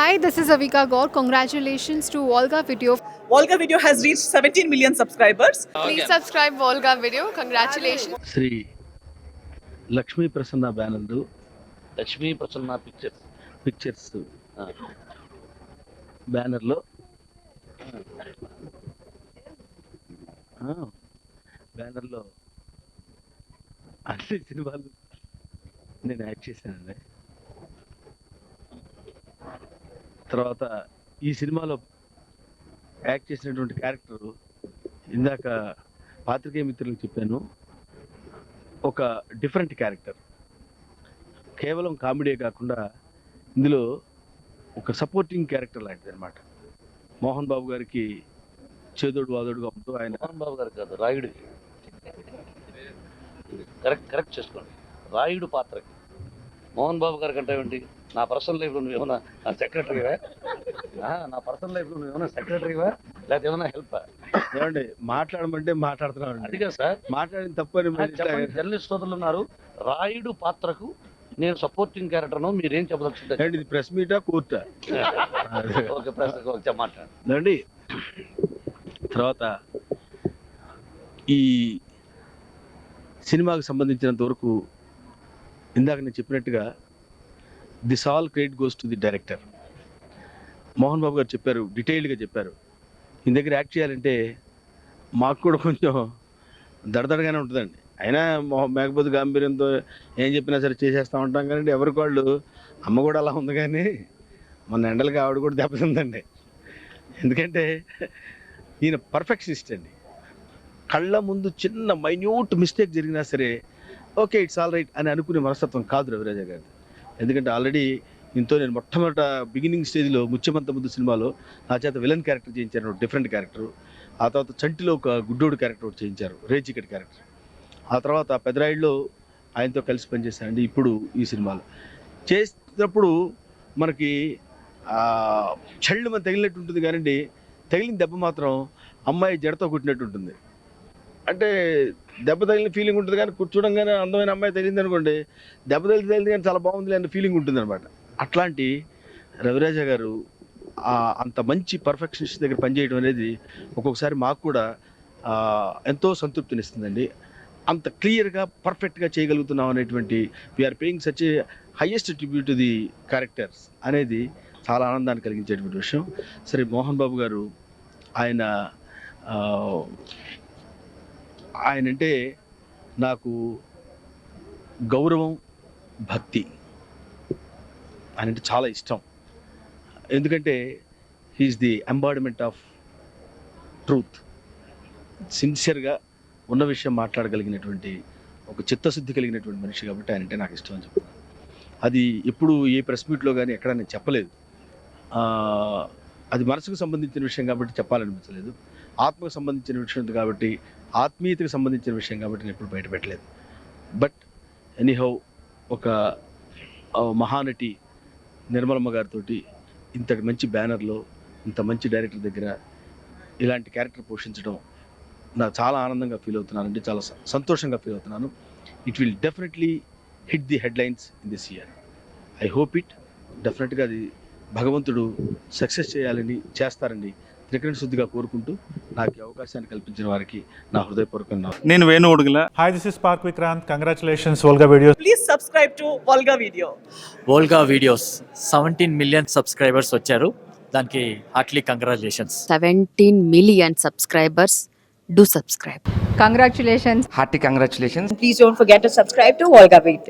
Hi, this is Avika Gaur. Congratulations to Volga Video. Volga Video has reached 17 million subscribers. Please subscribe Volga Video. Congratulations. Sri Lakshmi Prasanna banner Lakshmi Prasanna pictures pictures బ్యానర్లో బ్యానర్లో అన్ని సినిమాలు నేను act చేశానండి తర్వాత ఈ సినిమాలో act చేసినటువంటి క్యారెక్టర్ ఇందాక పాత్రికేయ మిత్రులకు చెప్పాను. ఒక డిఫరెంట్ క్యారెక్టర్. కేవలం కామెడీ కాకుండా ఇందులో ఒక సపోర్టింగ్ క్యారెక్టర్ లాంటిది అనమాట మోహన్ బాబు గారికి చేదోడు వాదోడుగా ఉంటూ ఆయన మోహన్ బాబు గారు కాదు రాయుడు. కరెక్ట్ కరెక్ట్ చేసుకోండి. రాయుడు పాత్రకి. మోహన్ బాబు గారి కంటే ఏంటి నా పర్సనల్ లైఫ్లో నువ్వు ఏమన్నా నా సెక్రటరీవా నా పర్సనల్ లైఫ్లో నువ్వు ఏమన్నా సెక్రటరీవా? లేకపోతే ఏమన్నా హెల్ప్? ఏమండి మాట్లాడమంటే మాట్లాడుతున్నాను అదిగా సార్. మాట్లాడిన తప్పని జర్నలిస్ట్ సోదరులు ఉన్నారు. రాయుడు పాత్రకు నేను సపోర్టింగ్ క్యారెక్టర్ను మీరేం చెప్పదలుచుకుంటారు ఇది ప్రెస్ మీటా కోర్టా ఓకే ఓకే మాట్లాడండి. తర్వాత ఈ సినిమాకి సంబంధించినంత వరకు ఇందాక నేను చెప్పినట్టుగా this all credit goes to the director. Mohan Babu garu చెప్పారు డీటెయిల్డ్గా చెప్పారు. ఈ దగ్గర యాక్ట్ చేయాలంటే మాకు కూడా కొంచెం దడదడగానే ఉంటుందండి. అయినా మేకపోతే గాంభీర్యంతో ఏం చెప్పినా సరే చేసేస్తూ ఉంటాం కానీ ఎవరికి వాళ్ళు? అమ్మ కూడా అలా ఉంది కానీ మొన్న ఎండలకి ఆవిడ కూడా దెబ్బతిందండి. ఎందుకంటే ఈయన పర్ఫెక్షనిస్ట్ అండి. కళ్ళ ముందు చిన్న మైన్యూట్ మిస్టేక్ జరిగినా సరే ఓకే ఇట్స్ ఆల్ రైట్ అని అనుకునే మనస్తత్వం కాదు రవిరాజ గారి. ఎందుకంటే ఆల్రెడీ ఇంతో నేను మొట్టమొదట బిగినింగ్ స్టేజ్లో ముత్యమంత ముద్దు సినిమాలో నా చేత విలన్ క్యారెక్టర్ చేయించారు డిఫరెంట్ క్యారెక్టర్. ఆ తర్వాత చంటిలో ఒక గుడ్డోడు క్యారెక్టర్ ఒకటి చేయించారు రేచికెట్ క్యారెక్టర్. ఆ తర్వాత పెదరాయిడ్లో ఆయనతో కలిసి పనిచేశానండి ఇప్పుడు ఈ సినిమాలో. చేసినప్పుడు మనకి చళ్ళు మన తగిలినట్టు ఉంటుంది కానివ్వండి తగిలిన దెబ్బ మాత్రం అమ్మాయి జడతో కుట్టినట్టు ఉంటుంది. అంటే దెబ్బ తగిలిన ఫీలింగ్ ఉంటుంది కానీ కూర్చోడంగానే అందమైన అమ్మాయి తగిలింది అనుకోండి దెబ్బ తగిలి తగిలింది కానీ చాలా బాగుంది అనే ఫీలింగ్ ఉంటుంది అనమాట అట్లాంటి రవిరాజ గారు అంత మంచి పర్ఫెక్షనిస్ట్ దగ్గర పనిచేయడం అనేది ఒక్కొక్కసారి మాకు కూడా ఎంతో సంతృప్తినిస్తుందండి. అంత క్లియర్గా పర్ఫెక్ట్గా చేయగలుగుతున్నాం అనేటువంటి we are paying such highest tribute to the characters అనేది చాలా ఆనందాన్ని కలిగించేటువంటి విషయం. సరే మోహన్ బాబు గారు ఆయన ఆయన అంటే నాకు గౌరవం భక్తి. ఆయన అంటే చాలా ఇష్టం. ఎందుకంటే he's the embodiment of truth. సిన్సియర్గా ఉన్న విషయం మాట్లాడగలిగినటువంటి ఒక చిత్తశుద్ధి కలిగినటువంటి మనిషి కాబట్టి ఆయన అంటే నాకు ఇష్టం అని చెప్తాను అది ఎప్పుడు ఏ ప్రెస్ మీట్లో కానీ ఎక్కడ నేను చెప్పలేదు. అది మనసుకు సంబంధించిన విషయం కాబట్టి చెప్పాలనిపించలేదు. ఆత్మకు సంబంధించిన విషయం కాబట్టి ఆత్మీయతకు సంబంధించిన విషయం కాబట్టి నేను ఎప్పుడు బయట పెట్టలేదు. బట్ ఎనీహౌ ఒక మహానటి నిర్మలమ్మ గారితో ఇంత మంచి బ్యానర్లో ఇంత మంచి డైరెక్టర్ దగ్గర ఇలాంటి క్యారెక్టర్ పోషించడం నాకు చాలా ఆనందంగా ఫీల్ అవుతున్నానండి. చాలా స- సంతోషంగా ఫీల్ అవుతున్నాను. It will definitely hit the headlines in this year I hope it డెఫినెట్గా అది భగవంతుడు సక్సెస్ చేయాలని చేస్తారని త్రికరణ శుద్ధిగా కోరుకుంటూ నాకు అవకాశాన్ని కల్పించిన వారికి నా హృదయపూర్వకంగా నేను Venu Udugula hi this is park Vikrant congratulations Volga videos please subscribe to Volga video Volga videos 17 million subscribers వచ్చారు. దానికి heartly congratulations 17 million subscribers do subscribe congratulations heartly congratulations please don't forget to subscribe to Volga video